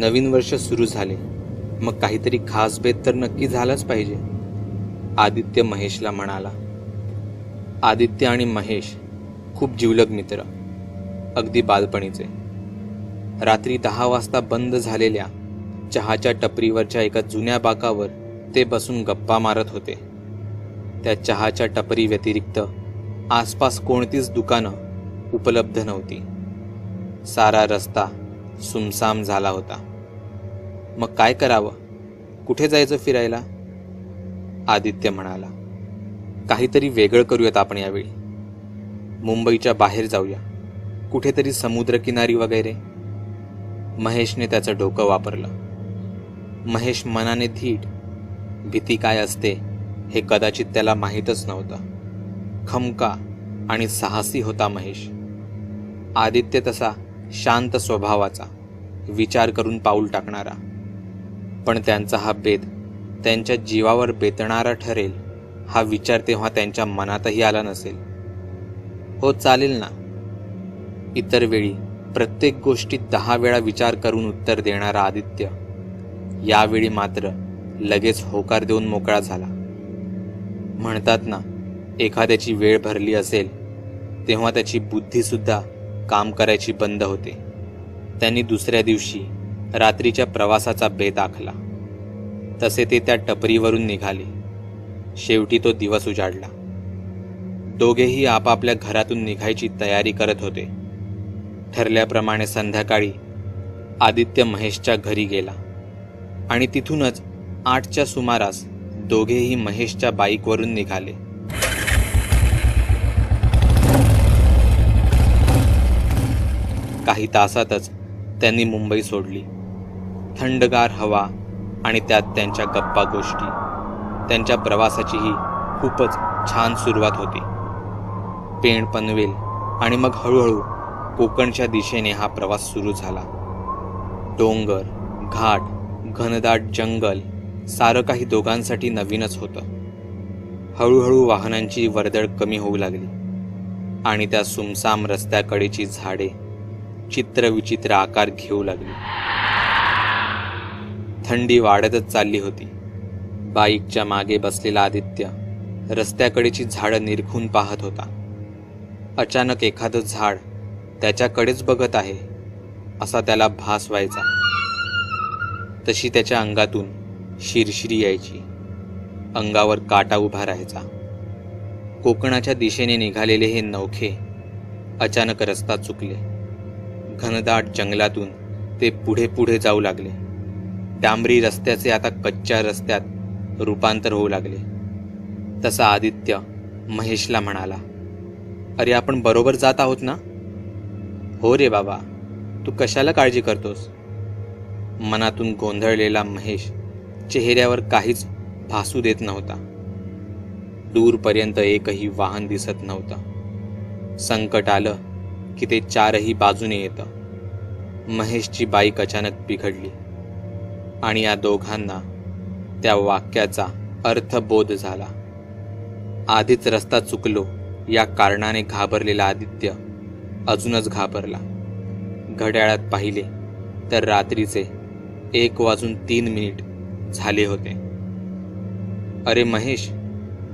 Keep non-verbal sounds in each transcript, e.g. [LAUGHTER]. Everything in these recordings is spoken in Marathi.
नवीन वर्ष सुरू झाले. मग काहीतरी खास बेत तर नक्की झालाच पाहिजे. आदित्य महेशला म्हणाला. आदित्य आणि महेश खूप जिवलग मित्र. अगदी बालपणीचे. रात्री दहा वाजता बंद झालेल्या चहाच्या टपरीवरच्या एका जुन्या बाकावर ते बसून गप्पा मारत होते. त्या चहाच्या टपरी व्यतिरिक्त आसपास कोणतीच दुकानं उपलब्ध नव्हती. सारा रस्ता सुमसाम झाला होता. मग काय करावं? कुठे जायचं फिरायला? आदित्य म्हणाला. काहीतरी वेगळं करूयात आपण यावेळी. मुंबईच्या बाहेर जाऊया. कुठेतरी समुद्रकिनारी वगैरे. महेशने त्याचं डोकं वापरलं. महेश मनाने धीट. भीती काय असते हे कदाचित त्याला माहीतच नव्हतं. खमका आणि साहसी होता महेश. आदित्य तसा शांत स्वभावाचा विचार करून पाऊल टाकणारा. पण त्यांचा हा बेद त्यांच्या जीवावर बेतणारा ठरेल हा विचार तेव्हा त्यांच्या मनातही आला नसेल. हो चालेल ना? इतर वेळी प्रत्येक गोष्टीत दहा वेळा विचार करून उत्तर देणारा आदित्य यावेळी मात्र लगेच होकार देऊन मोकळा झाला. म्हणतात ना एखाद्याची वेळ भरली असेल तेव्हा त्याची बुद्धीसुद्धा काम करायची बंद होते. त्यांनी दुसऱ्या दिवशी रात्रीच्या प्रवासाचा बेत आखला. तसे ते त्या टपरीवरून निघाले. शेवटी तो दिवस उजाडला. दोघेही आपापल्या घरातून निघायची तयारी करत होते. ठरल्याप्रमाणे संध्याकाळी आदित्य महेशच्या घरी गेला आणि तिथूनच आठच्या सुमारास दोघेही महेशच्या बाईकवरून निघाले. काही तासातच त्यांनी मुंबई सोडली. थंडगार हवा आणि त्यात त्यांच्या गप्पा गोष्टी. त्यांच्या प्रवासाचीही खूपच छान सुरुवात होती. पेण पनवेल आणि मग हळूहळू कोकणच्या दिशेने हा प्रवास सुरू झाला. डोंगर घाट घनदाट जंगल सारं काही दोघांसाठी नवीनच होतं. हळूहळू वाहनांची वर्दळ कमी होऊ लागली आणि त्या सुमसाम रस्त्याकडेची झाडे चित्रविचित्र आकार घेऊ लागली. थंडी वाढतच चालली होती. बाईकच्या मागे बसलेला आदित्य रस्त्याकडेची झाडं निरखून पाहत होता. अचानक एखादं झाड त्याच्याकडेच बघत आहे असा त्याला भास व्हायचा. तशी त्याच्या अंगातून शिरशिरी यायची. अंगावर काटा उभा राहायचा. कोकणाच्या दिशेने निघालेले हे नौखे अचानक रस्ता चुकले. घनदाट जंगलातून ते पुढे पुढे जाऊ लागले. डांबरी रस्त्याचे आता कच्च्या रस्त्यात रूपांतर होऊ लागले. तसा आदित्य महेशला म्हणाला अरे आपण बरोबर जात आहोत ना? हो रे बाबा तू कशाला काळजी करतोस? मनातून गोंधळलेला महेश चेहऱ्यावर काहीच भासू देत नव्हता. दूरपर्यंत एकही वाहन दिसत नव्हतं. संकट आलं की ते चारही बाजूने येतं. महेशची बाईक अचानक बिघडली. आणि या दोघांना त्या वाक्याचा अर्थबोध झाला. आधीच रस्ता चुकलो या कारणाने घाबरलेला आदित्य अजूनच घाबरला. घड्याळात पाहिले तर रात्रीचे एक वाजून तीन मिनिट झाले होते. अरे महेश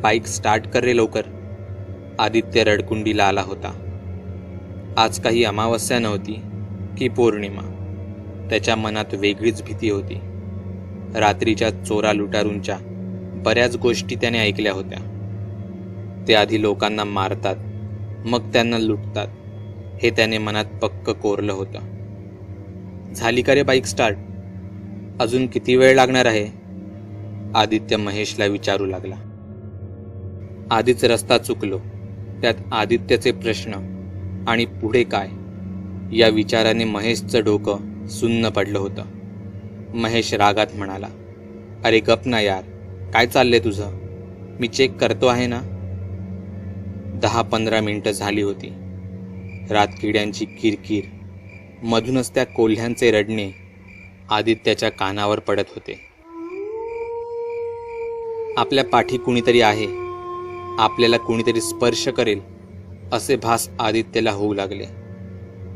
बाईक स्टार्ट कर रे लवकर आदित्य रडकुंडीला आला होता. आज काही अमावस्या नव्हती की पौर्णिमा त्याच्या मनात वेगळीच भीती होती. रात्रीच्या चोरा लुटारूंच्या बऱ्याच गोष्टी त्याने ऐकल्या होत्या. ते आधी लोकांना मारतात मग त्यांना लुटतात हे त्याने मनात पक्क कोरलं होतं. झाली का रे बाईक स्टार्ट अजून किती वेळ लागणार आहे? आदित्य महेशला विचारू लागला. आधीच रस्ता चुकलो त्यात आदित्यचे प्रश्न आणि पुढे काय? या विचाराने महेशचं डोकं सुन्न पडलं होतं. महेश रागात म्हणाला अरे गप ना यार काय चाललंय तुझं? मी चेक करतो आहे ना? दहा पंधरा मिनटं झाली होती. रातकिड्यांची किरकिर मधूनच त्या कोल्ह्यांचे रडणे आदित्याच्या कानावर पडत होते. आपल्या पाठी कुणीतरी आहे आपल्याला कुणीतरी स्पर्श करेल असे भास आदित्यला होऊ लागले.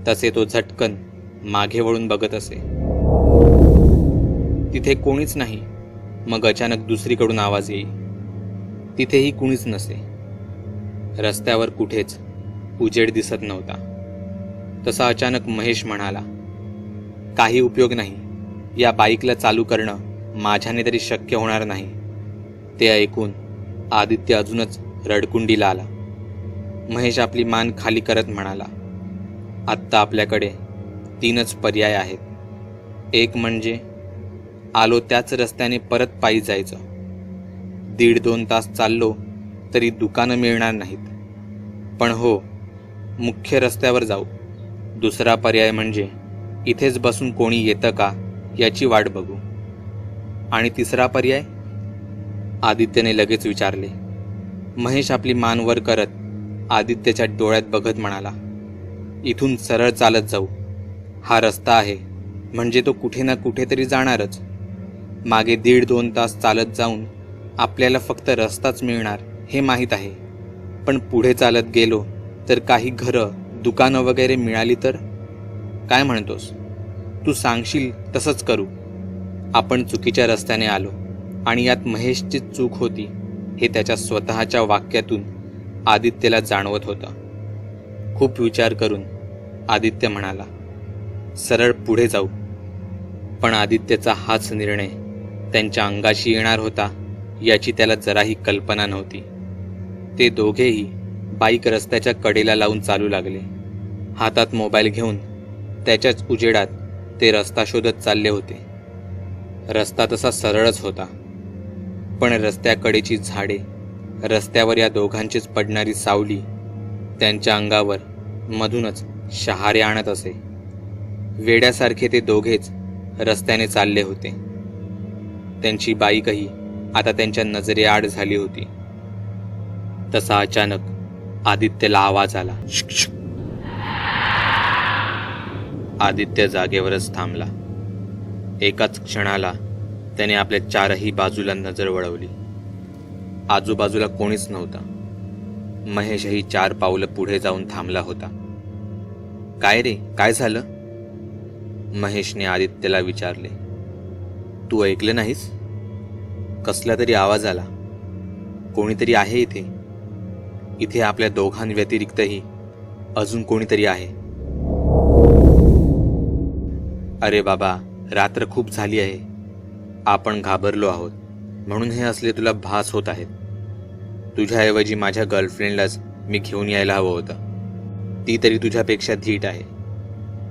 तसे तो झटकन मागे वळून बघत असे. तिथे कोणीच नाही. मग अचानक दुसरीकडून आवाज येईल तिथेही कुणीच नसे. रस्त्यावर कुठेच उजेड दिसत नव्हता. तसा अचानक महेश म्हणाला काही उपयोग नाही. या बाईकला चालू करणं माझ्याने तरी शक्य होणार नाही. ते ऐकून आदित्य अजूनच रडकुंडीला आला. महेश आपली मान खाली करत म्हणाला आत्ता आपल्याकडे तीनच पर्याय आहेत. एक म्हणजे आलो त्याच रस्त्याने परत पायी जायचं. दीड दोन तास चाललो तरी दुकानं मिळणार नाहीत. पण हो मुख्य रस्त्यावर जाऊ. दुसरा पर्याय म्हणजे इथेच बसून कोणी येतं का याची वाट बघू. आणि तिसरा पर्याय? आदित्यने लगेच विचारले. महेश आपली मान वर करत आदित्यच्या डोळ्यात बघत म्हणाला इथून सरळ चालत जाऊ. हा रस्ता आहे. म्हणजे तो कुठे ना कुठेतरी जाणारच. मागे दीड दोन तास चालत जाऊन आपल्याला फक्त रस्ताच मिळणार हे माहीत आहे. पण पुढे चालत गेलो तर काही घरं दुकानं वगैरे मिळाली तर? काय म्हणतोस? तू सांगशील तसंच करू. आपण चुकीच्या रस्त्याने आलो आणि यात महेशची चूक होती हे त्याच्या स्वतःच्या वाक्यातून आदित्यला जाणवत होतं. खूप विचार करून आदित्य म्हणाला सरळ पुढे जाऊ. पण आदित्यचा हाच निर्णय त्यांच्या अंगाशी येणार होता याची त्याला जराही कल्पना नव्हती. ते दोघेही बाईक रस्त्याच्या कडेला लावून चालू लागले. हातात मोबाईल घेऊन त्याच्याच उजेडात ते रस्ता शोधत चालले होते. रस्ता तसा सरळच होता पण रस्त्याकडेची झाडे रस्त्यावर या दोघांचीच पडणारी सावली त्यांच्या अंगावर मधूनच शहारे आणत असे. वेड्यासारखे ते दोघेच रस्त्याने चालले होते. त्यांची बाईकही आता त्यांच्या नजरेआड झाली होती. तसा अचानक आदित्यला आवाज आला. आदित्य जागेवरच थांबला. एकाच क्षणाला त्याने आपल्या चारही बाजूला नजर वळवली. आजूबाजूला कोणीच नव्हता. महेशही चार पावलं पुढे जाऊन थांबला होता. काय रे? काय झालं? महेशने आदित्यला विचारले. तू ऐकलं नाहीस? कसला तरी आवाज आला. कोणीतरी आहे इथे. इथे आपल्या दोघांव्यतिरिक्तही अजून कोणीतरी आहे. अरे बाबा रात्र खूप झाली आहे. आपण घाबरलो आहोत. म्हणून हे असले तुला भास होत आहेत. तुझ्याऐवजी माझ्या गर्लफ्रेंडलाच मी घेऊन यायला हवं होतं. ती तरी तुझ्यापेक्षा धीट आहे.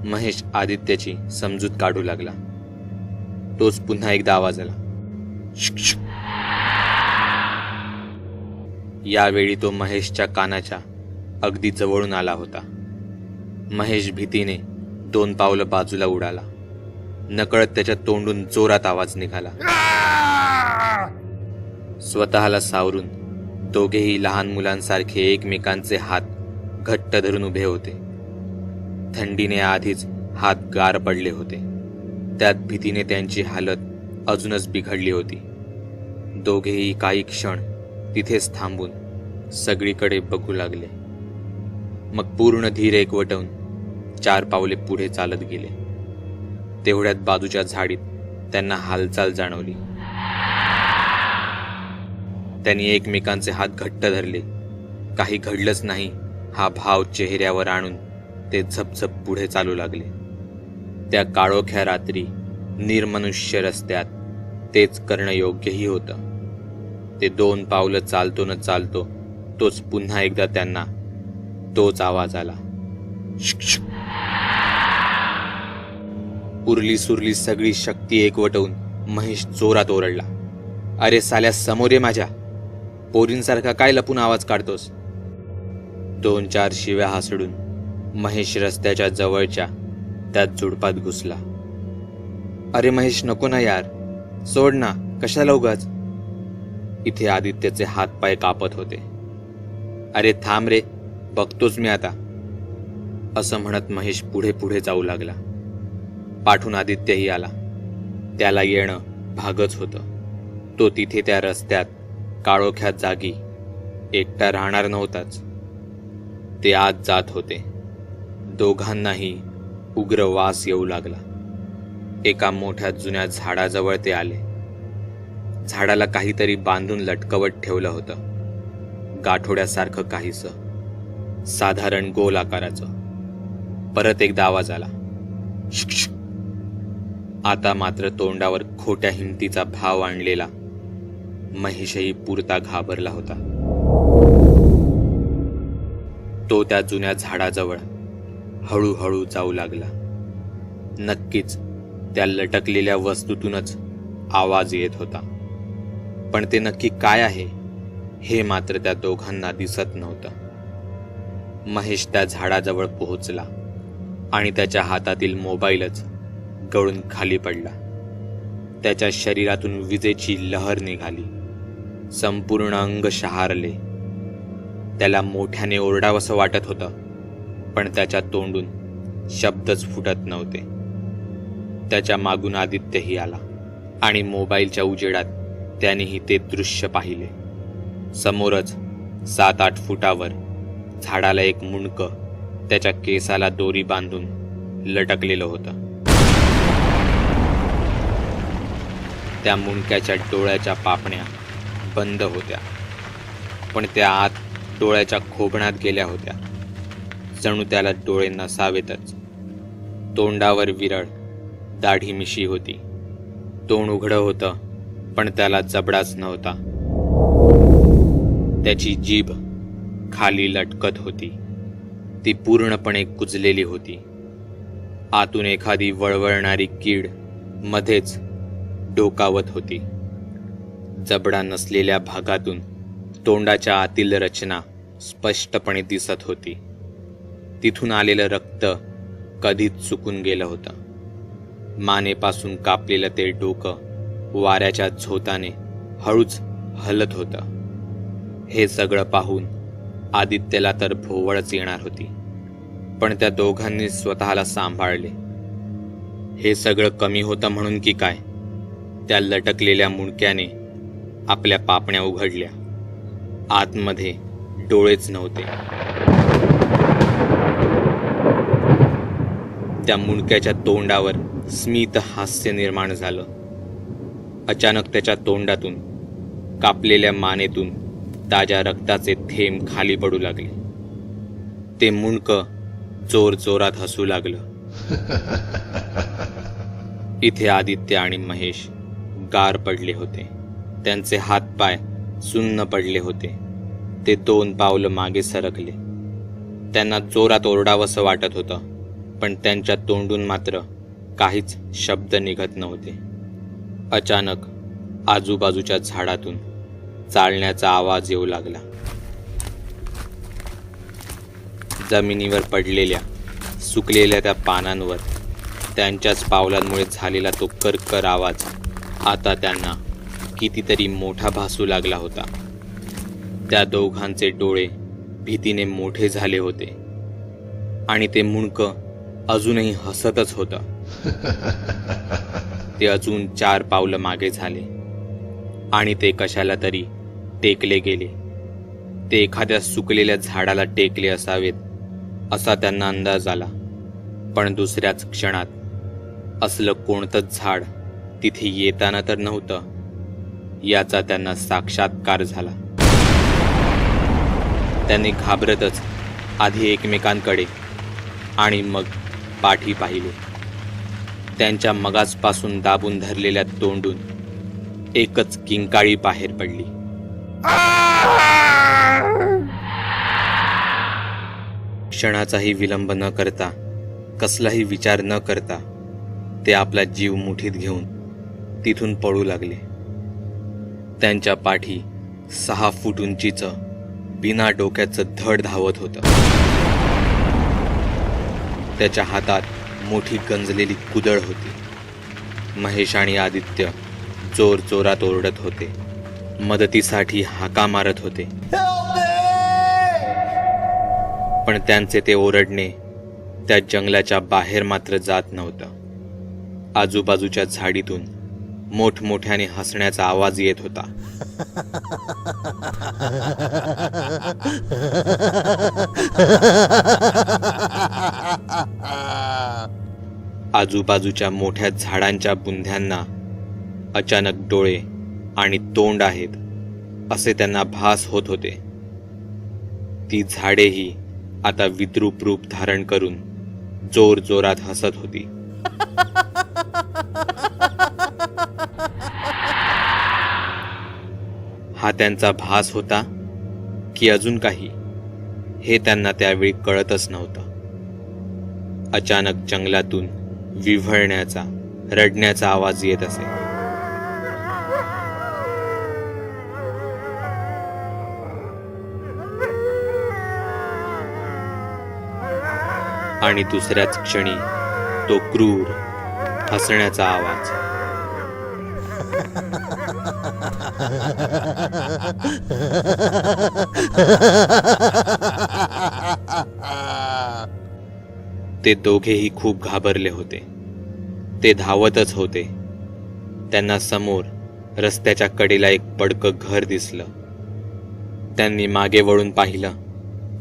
महेश आदित्यची समजूत काढू लागला. तोच पुन्हा एकदा आवाज आला. यावेळी तो महेशच्या कानाच्या अगदी जवळून आला होता. महेश भीतीने दोन पावलं बाजूला उडाला. नकळत त्याच्या तोंडून जोरात आवाज निघाला. स्वतःला सावरून दोघेही लहान मुलांसारखे एकमेकांचे हात घट्ट धरून उभे होते. थंडीने आधीच हात गार पडले होते. त्यात भीतीने त्यांची हालत अजूनच बिघडली होती. दोघेही काही क्षण तिथेच थांबून सगळीकडे बघू लागले. मग पूर्ण धीर एकवटवून चार पावले पुढे चालत गेले. तेवढ्यात बाजूच्या झाडीत त्यांना हालचाल जाणवली. त्यांनी एकमेकांचे हात घट्ट धरले. काही घडलंच नाही हा भाव चेहऱ्यावर आणून ते झपझप पुढे चालू लागले. त्या काळोख्या रात्री निर्मनुष्य रस्त्यात तेच करणं योग्यही होतं. ते दोन पावलं चालतो न चालतो तोच पुन्हा एकदा त्यांना तोच आवाज आला. उरली सुरली सगळी शक्ती एकवटवून महेश जोरात ओरडला. अरे साल्या समोर ये माझ्या. पोरींसारखा काय लपून आवाज काढतोस? दोन चार शिव्या हासडून महेश रस्त्याच्या जवळच्या त्यात झुडपात घुसला. अरे महेश नको ना यार. सोड ना. कशाला उगाच? इथे आदित्यचे हात पाय कापत होते. अरे थांब रे. बघतोच मी आता. असं म्हणत महेश पुढे पुढे जाऊ लागला. पाठून आदित्यही आला. त्याला येणं भागच होतं. तो तिथे त्या रस्त्यात काळोख्यात जागी एकटा राहणार नव्हताच. ते आत जात होते. दोघांनाही उग्र वास येऊ लागला. एका मोठ्या जुन्या झाडाजवळ ते आले. झाडाला काहीतरी बांधून लटकवत ठेवलं होतं. गाठोड्यासारखं काहीस. साधारण गोल आकाराचं. परत एकदा आवाज आला. आता मात्र तोंडावर खोट्या हिमतीचा भाव आणलेला महेशही पुरता घाबरला होता. तो त्या जुन्या झाडाजवळ हळूहळू जाऊ लागला. नक्कीच त्या लटकलेल्या वस्तूतूनच आवाज येत होता. पण ते नक्की काय आहे हे मात्र त्या दोघांना दिसत नव्हतं. महेश त्या झाडाजवळ पोहोचला आणि त्याच्या हातातील मोबाईलच गळून खाली पडला. त्याच्या शरीरातून विजेची लहर निघाली. संपूर्ण अंग शहारले. त्याला मोठ्याने ओरडावंसं वाटत होतं पण त्याच्या तोंडून शब्दच फुटत नव्हते. त्याच्या मागून आदित्यही आला आणि मोबाईलच्या उजेडात त्यानेही ते दृश्य पाहिले. समोरच सात आठ फुटावर झाडाला एक मुंडकं त्याच्या केसाला दोरी बांधून लटकलेलं होतं. त्या मुंडक्याच्या डोळ्याच्या पापण्या बंद होत्या. पण त्या आत डोळ्याच्या खोबण्यात गेल्या होत्या. जणू त्याला डोळे नसावेतच. तोंडावर विरळ दाढी मिशी होती. तोंड उघडं होतं पण त्याला जबडाच नव्हता. त्याची जीभ खाली लटकत होती. ती पूर्णपणे कुजलेली होती. आतून एखादी वळवळणारी कीड मध्येच डोकावत होती. जबडा नसलेल्या भागातून तोंडाच्या आतील रचना स्पष्टपणे दिसत होती. तिथून आलेलं रक्त कधीच चुकून गेलं होतं. मानेपासून कापलेलं ते डोकं वाऱ्याच्या झोताने हळूच हलत होतं. हे सगळं पाहून आदित्यला तर भोवळच येणार होती पण त्या दोघांनी स्वतःला सांभाळले. हे सगळं कमी होतं म्हणून की काय? त्या लटकलेल्या मुंडक्याने आपल्या पापण्या उघडल्या. आतमध्ये डोळेच नव्हते. त्या मुंडक्याच्या तोंडावर स्मित हास्य निर्माण झालं. अचानक त्याच्या तोंडातून कापलेल्या मानेतून ताज्या रक्ताचे थेंब खाली पडू लागले. ते मुंडक जोर जोरात हसू लागलं. [LAUGHS] इथे आदित्य आणि महेश गार पडले होते. त्यांचे हातपाय सुन्न पडले होते. ते दोन पावलं मागे सरकले. त्यांना जोरात ओरडावंसं वाटत होतं. पण त्यांच्या तोंडून मात्र काहीच शब्द निघत नव्हते. अचानक आजूबाजूच्या झाडातून चालण्याचा आवाज येऊ लागला. जमिनीवर पडलेल्या सुकलेल्या त्या पानांवर त्यांच्याच पावलांमुळे झालेला तो करकर आवाज आता त्यांना कितीतरी मोठा भासू लागला होता. त्या दोघांचे डोळे भीतीने मोठे झाले होते. आणि ते मुणकं अजूनही हसतच होतं. ते अजून चार पावलं मागे झाले. आणि ते कशाला तरी टेकले गेले. ते एखाद्या सुकलेल्या झाडाला टेकले असावेत असा त्यांना अंदाज आला. पण दुसऱ्याच क्षणात असलं कोणतंच झाड तिथे येताना तर नव्हतं याचा त्यांना साक्षात्कार झाला. त्यांनी घाबरतच आधी एकमेकांकडे आणि मग पाठी पाहिले. त्यांच्या मगाजपासून दाबून धरलेल्या तोंडून एकच किंकाळी बाहेर पडली. क्षणाचाही विलंब न करता कसलाही विचार न करता ते आपला जीव मुठीत घेऊन तिथून पळू लागले. त्यांच्या पाठी सहा फूट उंचीचं बिना डोक्याचं धड धावत होतं. त्याच्या हातात मोठी गंजलेली कुदळ होती. महेश आणि आदित्य जोर जोरात ओरडत होते. मदतीसाठी हाका मारत होते. पण त्यांचे ते ओरडणे त्या जंगलाच्या बाहेर मात्र जात नव्हतं. आजूबाजूच्या झाडीतून मोठमोठ्याने हसण्याचा आवाज येत होता. [LAUGHS] आजूबाजूच्या मोठ्या झाडांच्या बुंध्यांना अचानक डोळे आणि तोंड आहेत असे त्यांना भास होत होते. ती झाडेही आता विद्रूप रूप धारण करून जोर जोरात हसत होती. हा त्यांचा भास होता की अजून काही हे त्यांना त्यावेळी कळतच नव्हतं. अचानक जंगलातून विव्हळण्याचा रडण्याचा आवाज येत असे. आणि दुसऱ्याच क्षणी तो क्रूर हसण्याचा आवाज. [LAUGHS] ते दोघेही खूप घाबरले होते. ते धावतच होते. त्यांना समोर रस्त्याच्या कडेला एक पडकं घर दिसलं. त्यांनी मागे वळून पाहिलं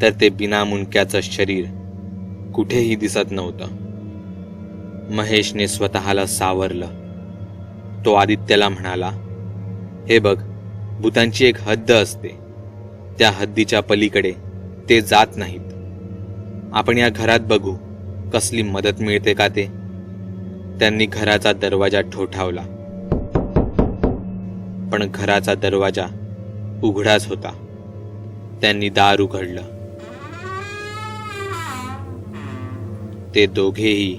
तर ते बिना मुंडक्याचं शरीर कुठेही दिसत नव्हतं. महेशने स्वतःला सावरलं. तो आदित्याला म्हणाला हे बघ भूतांची एक हद्द असते. त्या हद्दीच्या पलीकडे ते जात नाहीत. आपण या घरात बघू. कसली मदत मिळते का ते? त्यांनी घराचा दरवाजा ठोठावला. पण घराचा दरवाजा उघडाच होता. त्यांनी दार उघडलं. ते दोघेही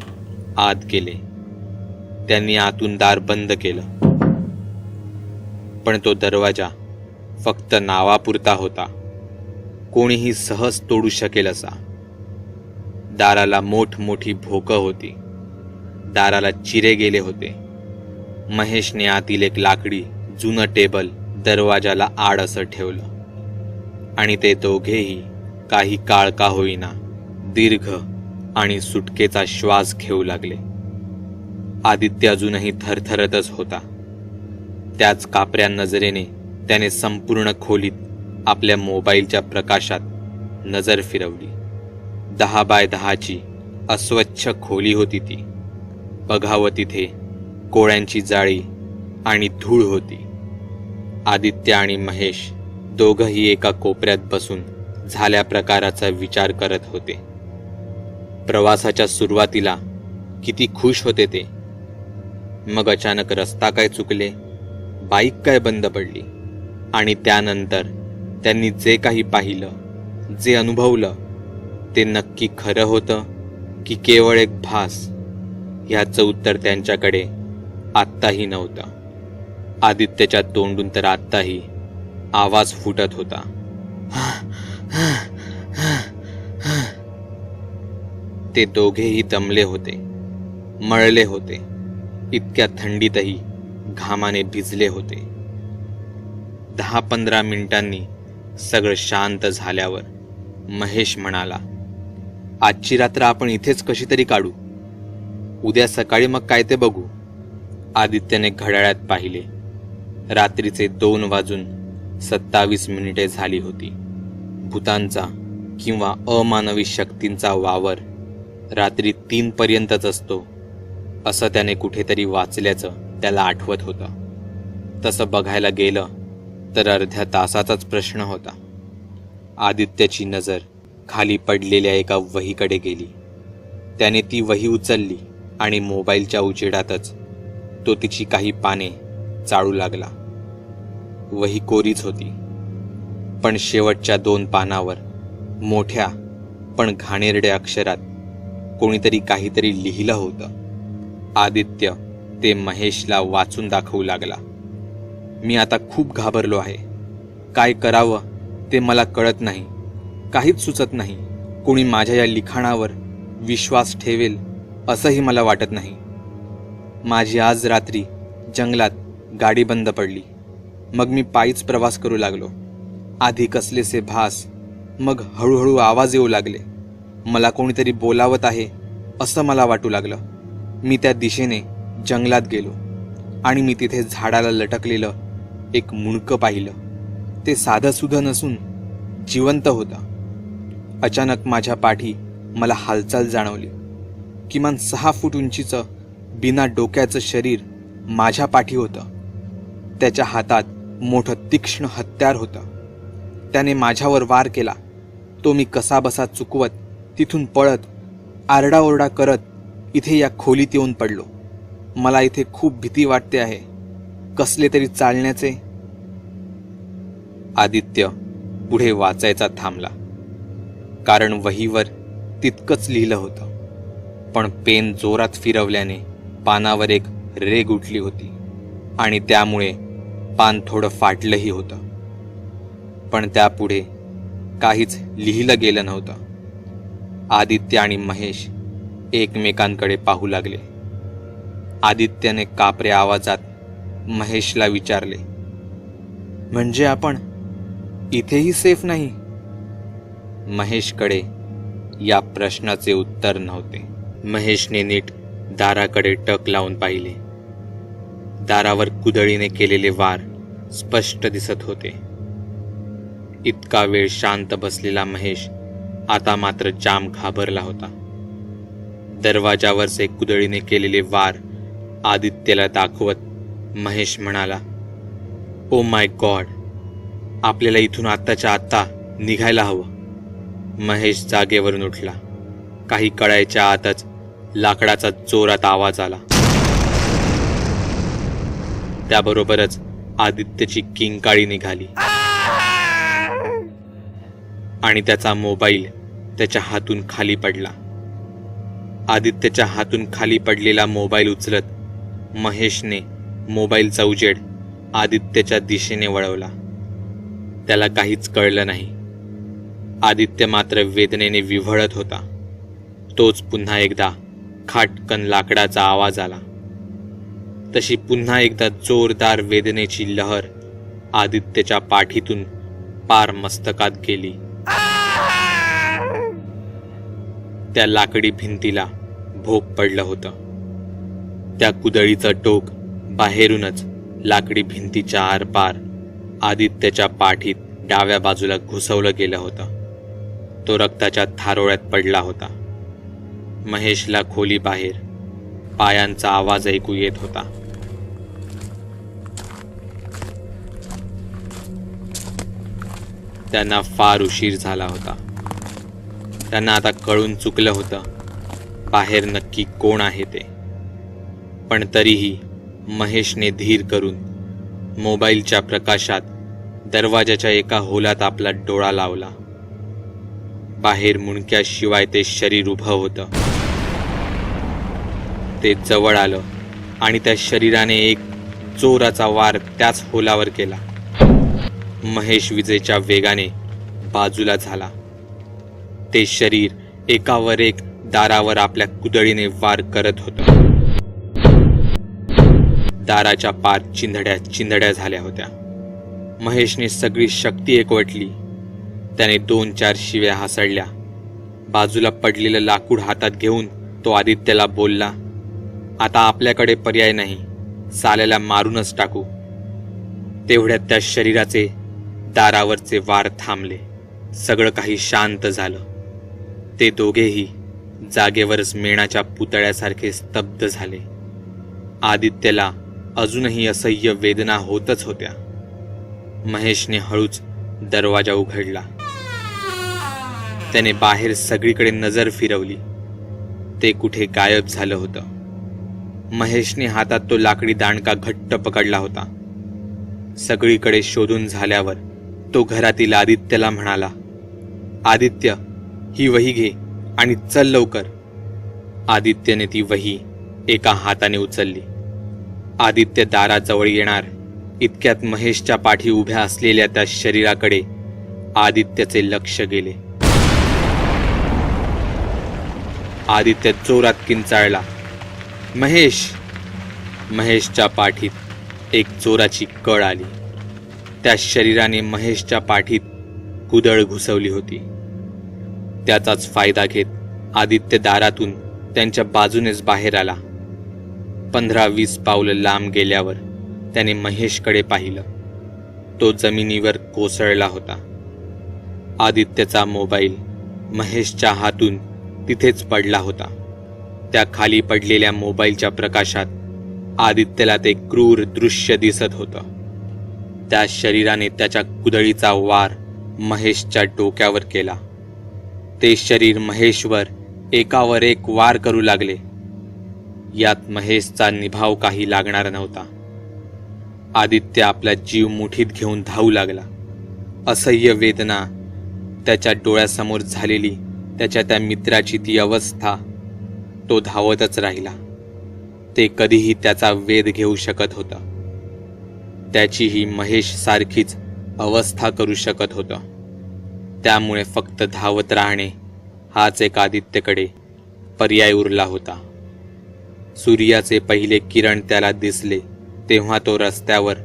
आत गेले. त्यांनी आतून दार बंद केलं. पण तो दरवाजा फक्त नावापुरता होता. कोणीही सहज तोडू शकेल असा. दाराला मोठमोठी भोकं होती. दाराला चिरे गेले होते. महेशने आतील एक लाकडी जुनं टेबल दरवाजाला आड असं ठेवलं. आणि ते दोघेही काही काळ का होईना दीर्घ आणि सुटकेचा श्वास घेऊ लागले. आदित्य अजूनही थरथरतच होता. त्याच कापऱ्या नजरेने त्याने संपूर्ण खोलीत आपल्या मोबाईलच्या प्रकाशात नजर फिरवली. दहा बाय दहाची अस्वच्छ खोली होती ती. बघावं तिथे कोळ्यांची जाळी आणि धूळ होती. आदित्य आणि महेश दोघंही एका कोपऱ्यात बसून झाल्या प्रकाराचा विचार करत होते. प्रवासाच्या सुरुवातीला किती खुश होते ते. मग अचानक रस्ता काय चुकले बाईक काय बंद पडली आणि त्यानंतर त्यांनी जे काही पाहिलं जे अनुभवलं ते नक्की खरं होतं की केवळ एक भास ह्याचं उत्तर त्यांच्याकडे आत्ताही नव्हतं. आदित्यच्या तोंडून तर आत्ताही आवाज फुटत होता. ते दोघेही दमले होते मळले होते इतक्या थंडीतही घामाने भिजले होते. दहा पंधरा मिनिटांनी सगळं शांत झाल्यावर महेश म्हणाला आजची रात्र आपण इथेच कशी तरी काढू? उद्या सकाळी मग काय ते बघू. आदित्यने घड्याळ्यात पाहिले. रात्रीचे दोन वाजून सत्तावीस मिनिटे झाली होती. भूतांचा किंवा अमानवी शक्तींचा वावर रात्री तीन पर्यंतच असतो असं त्याने कुठेतरी वाचल्याचं त्याला आठवत होतं. तसं बघायला गेलं तर अर्ध्या तासाचाच प्रश्न होता. आदित्याची नजर खाली पडलेल्या एका वहीकडे गेली. त्याने ती वही उचलली आणि मोबाईलच्या उजेडातच तो तिची काही पाने चाळू लागला. वही कोरीच होती पण शेवटच्या दोन पानावर मोठ्या पण घाणेरड्या अक्षरात कोणीतरी काहीतरी लिहिलं होतं. आदित्य ते महेशला वाचून दाखवू लागला. मी आता खूप घाबरलो आहे. काय करावं ते मला कळत नाही. काहीच सुचत नाही. कोणी माझ्या या लिखाणावर विश्वास ठेवेल असंही मला वाटत नाही. माझी आज रात्री जंगलात गाडी बंद पडली. मग मी पायीच प्रवास करू लागलो. आधी कसलेसे भास मग हळूहळू आवाज येऊ लागले. मला कोणीतरी बोलावत आहे असं मला वाटू लागलं. मी त्या दिशेने जंगलात गेलो आणि मी तिथे झाडाला लटकलेलं एक मुणकं पाहिलं. ते साधंसुधं नसून जिवंत होतं. अचानक माझ्या पाठी मला हालचाल जाणवली. किमान सहा फूट उंचीचं बिना डोक्याचं शरीर माझ्या पाठी होतं. त्याच्या हातात मोठं तीक्ष्ण हत्यार होतं. त्याने माझ्यावर वार केला. तो मी कसाबसा चुकवत तिथून पळत आरडाओरडा करत इथे या खोलीत येऊन पडलो. मला इथे खूप भीती वाटते आहे. कसले तरी चालण्याचे. आदित्य पुढे वाचायचा थांबला. कारण वहीवर तितकंच लिहिलं होतं. पण पेन जोरात फिरवल्याने पानावर एक रेग उठली होती आणि त्यामुळे पान थोडं फाटलंही होतं. पण त्यापुढे काहीच लिहिलं गेलं नव्हतं. आदित्य आणि महेश एकमेकांकडे पाहू लागले. आदित्यने कापऱ्या आवाजात महेशला विचारले म्हणजे आपण इथेही सेफ नाही? महेशकडे या प्रश्नाचे उत्तर नव्हते. महेशने नीट दाराकडे टक लावून पाहिले. दारावर कुदळीने केलेले वार स्पष्ट दिसत होते. इतका वेळ शांत बसलेला महेश आता मात्र जाम घाबरला होता. दरवाजावरचे कुदळीने केलेले वार आदित्यला दाखवत महेश म्हणाला ओ माय गॉड आपल्याला इथून आत्ताच्या आत्ता निघायला हवं. महेश जागेवरून उठला. काही कळायच्या आतच लाकडाचा जोरात आवाज आला. त्याबरोबरच आदित्यची किंकाळी निघाली. आणि त्याचा मोबाईल त्याच्या हातून खाली पडला. आदित्यच्या हातून खाली पडलेला मोबाईल उचलत महेशने मोबाईलचा उजेड आदित्यच्या दिशेने वळवला. त्याला काहीच कळलं नाही. आदित्य मात्र वेदनेने विव्हळत होता. तोच पुन्हा एकदा खाटकन लाकडाचा आवाज आला. तशी पुन्हा एकदा जोरदार वेदनेची लहर आदित्यच्या पाठीतून पार मस्तकात गेली. त्या लाकडी भिंतीला भोग पडलं होतं. त्या कुदळीचं टोक बाहेरूनच लाकडी भिंतीच्या आरपार आदित्यच्या पाठीत डाव्या बाजूला घुसवलं गेलं होतं. तो रक्ताच्या थारोळ्यात पडला होता. महेशला खोली बाहेर पायांचा आवाज ऐकू येत होता. त्यांना फार उशीर झाला होता. त्यांना आता कळून चुकलं होतं बाहेर नक्की कोण आहे ते. पण तरीही महेशने धीर करून मोबाईलच्या प्रकाशात दरवाजाच्या एका होलात आपला डोळा लावला. बाहेर मुणक्याशिवाय ते शरीर उभं होतं. ते जवळ आलं आणि त्या शरीराने एक जोराचा वार त्याच होलावर केला. महेश विजेच्या वेगाने बाजूला झाला. ते शरीर एकावर एक दारावर आपल्या कुदळीने वार करत होतं. दाराच्या पार चिंधड्या चिंधड्या झाल्या होत्या. महेशने सगळी शक्ती एकवटली. त्याने दोन चार शिव्या हासडल्या. बाजूला पडलेलं लाकूड हातात घेऊन तो आदित्यला बोलला आता आपल्याकडे पर्याय नाही. साल्याला मारूनच टाकू. तेवढ्यात त्या शरीराचे दारावरचे वार थांबले. सगळं काही शांत झालं. ते दोघेही जागेवरच मेणाच्या पुतळ्यासारखे स्तब्ध झाले. आदित्यला अजूनही असह्य वेदना होतच होत्या. महेशने हळूच दरवाजा उघडला. त्याने बाहेर सगळीकडे नजर फिरवली. ते कुठे गायब झालं होतं. महेशने हातात तो लाकडी दांडका घट्ट पकडला होता. सगळीकडे शोधून झाल्यावर तो घरातील आदित्यला म्हणाला आदित्य ही वही घे आणि चल लवकर. आदित्यने ती वही एका हाताने उचलली. आदित्य दाराजवळ येणार इतक्यात महेशच्या पाठी उभ्या असलेल्या त्या शरीराकडे आदित्यचे लक्ष गेले. आदित्य जोरात किंचाळला. महेश! महेशच्या पाठीत एक जोराची कळ आली. त्या शरीराने महेशच्या पाठीत कुदळ घुसवली होती. त्याचाच फायदा घेत आदित्य दारातून त्यांच्या बाजूनेच बाहेर आला. पंधरा वीस पावलं लांब गेल्यावर त्याने महेशकडे पाहिलं. तो जमिनीवर कोसळला होता. आदित्यचा मोबाईल महेशच्या हातून तिथेच पडला होता. त्या खाली पडलेल्या मोबाईलच्या प्रकाशात आदित्यला ते क्रूर दृश्य दिसत होतं. त्या शरीराने त्याच्या कुदळीचा वार महेशच्या डोक्यावर केला. ते शरीर महेशवर एकावर एक वार करू लागले. यात महेशचा निभाव काही लागणार नव्हता. आदित्य आपला जीव मुठीत घेऊन धावू लागला. असह्य वेदना त्याच्या डोळ्यासमोर झालेली त्याच्या त्या मित्राची ती अवस्था तो धावतच राहिला. ते कधीही त्याचा वेध घेऊ शकत होता. त्याचीही महेश सारखीच अवस्था करू शकत होतं. त्यामुळे फक्त धावत राहणे हाच एक आदित्यकडे पर्याय उरला होता. सूर्याचे पहिले किरण त्याला दिसले तेव्हा तो रस्त्यावर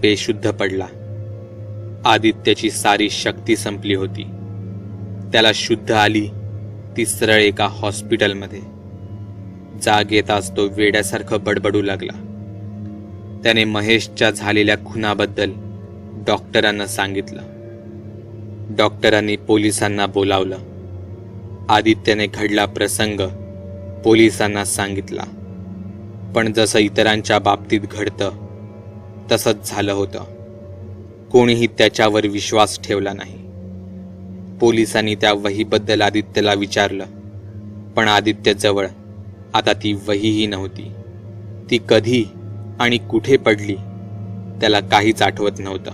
बेशुद्ध पडला. आदित्यची सारी शक्ती संपली होती. त्याला शुद्ध आली. ती सरळ एका हॉस्पिटलमध्ये. जाग येताच तो वेड्यासारखं बडबडू लागला. त्याने महेशच्या झालेल्या खुनाबद्दल डॉक्टरांना सांगितलं. डॉक्टरांनी पोलिसांना बोलावलं. आदित्यने घडला प्रसंग पोलिसांना सांगितला. पण जसं इतरांच्या बाबतीत घडतं तसंच झालं होतं. कोणीही त्याच्यावर विश्वास ठेवला नाही. पोलिसांनी त्या वहीबद्दल आदित्यला विचारलं. पण आदित्यजवळ आता ती वहीही नव्हती. ती कधी आणि कुठे पडली त्याला काहीच आठवत नव्हतं.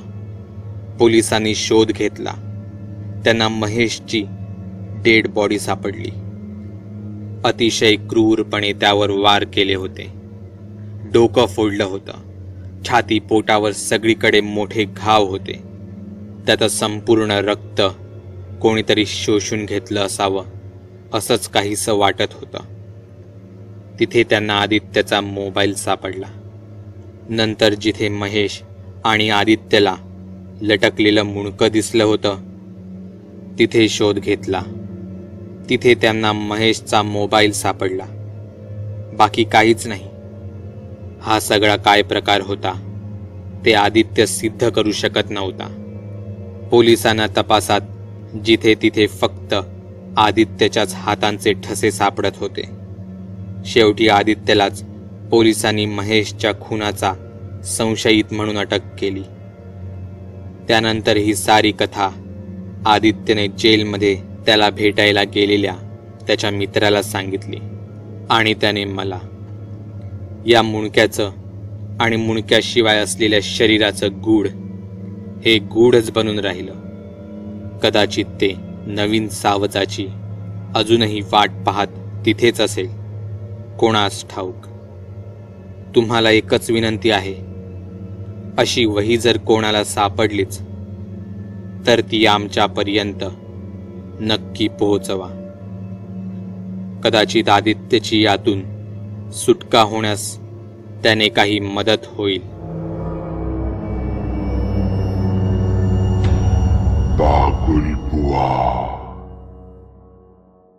पोलिसांनी शोध घेतला. त्यांना महेशची डेड बॉडी सापडली. अतिशय क्रूरपणे त्यावर वार केले होते. डोकं फोडलं होतं. छाती पोटावर सगळीकडे मोठे घाव होते. त्याचं संपूर्ण रक्त कोणीतरी शोषून घेतलं असावं असंच काहीसं वाटत होतं. तिथे त्यांना आदित्यचा मोबाईल सापडला. नंतर जिथे महेश आणि आदित्यला लटकलेलं मुणकं दिसलं होतं तिथे शोध घेतला. तिथे त्यांना महेशचा मोबाईल सापडला. बाकी काहीच नाही. हा सगळा काय प्रकार होता ते आदित्य सिद्ध करू शकत नव्हता. पोलिसांना तपासात जिथे तिथे फक्त आदित्यच्याच हातांचे ठसे सापडत होते. शेवटी आदित्यलाच पोलिसांनी महेशच्या खुनाचा संशयित म्हणून अटक केली. त्यानंतर ही सारी कथा आदित्यने जेलमध्ये त्याला भेटायला गेलेल्या त्याच्या मित्राला सांगितली आणि त्याने मला या मुणक्याचं आणि मुणक्याशिवाय असलेल्या शरीराचं गूढ हे गूढच बनून राहिलं. कदाचित ते नवीन सावजाची अजूनही वाट पाहत तिथेच असेल. कोणास ठाऊक. तुम्हाला एकच विनंती आहे. अशी वही जर कोणाला सापडलीच तर ती आमच्यापर्यंत नक्की पोहोचवा. कदाचित आदित्यची यातून सुटका होण्यास त्याने काही मदत होईल. Bacuripuá.